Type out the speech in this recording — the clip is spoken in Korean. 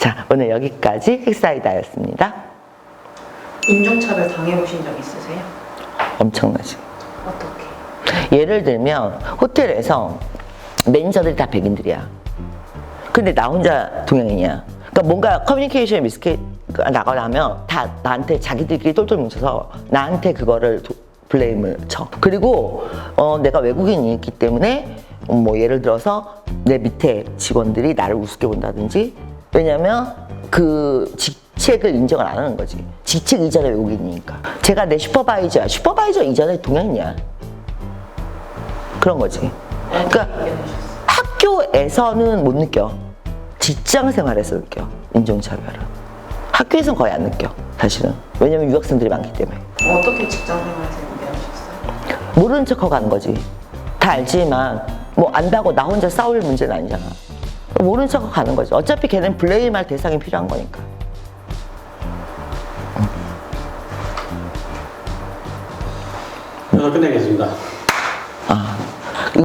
자, 오늘 여기까지 헥사이다였습니다. 인종차별 당해보신 적 있으세요? 엄청나지. 어떻게? 예를 들면 호텔에서 매니저들이 다 백인들이야. 근데 나 혼자 동양인이야. 그러니까 뭔가 커뮤니케이션 미스케이가 나거나 하면 다 나한테 자기들끼리 똘똘 뭉쳐서 나한테 그거를 도- 블레임을 쳐. 그리고 어, 내가 외국인이기 때문에 뭐 예를 들어서 내 밑에 직원들이 나를 우습게 본다든지 왜냐면 그 직책을 인정을 안 하는 거지. 직책 이전에 외국인이니까. 제가 내 슈퍼바이저야. 슈퍼바이저 이전에 동양인이야. 그런 거지. 그러니까? 학교에서는 못 느껴. 직장 생활에서 느껴. 인종차별은. 학교에서는 거의 안 느껴. 사실은. 왜냐면 유학생들이 많기 때문에. 어떻게 직장 생활에서 이겨내셨어요? 모르는 척하고 가는 거지. 다 알지만 뭐 안다고 나 혼자 싸울 문제는 아니잖아. 모르는 척하고 가는 거지. 어차피 걔는 블레임할 대상이 필요한 거니까. 여기서 끝내겠습니다. 아,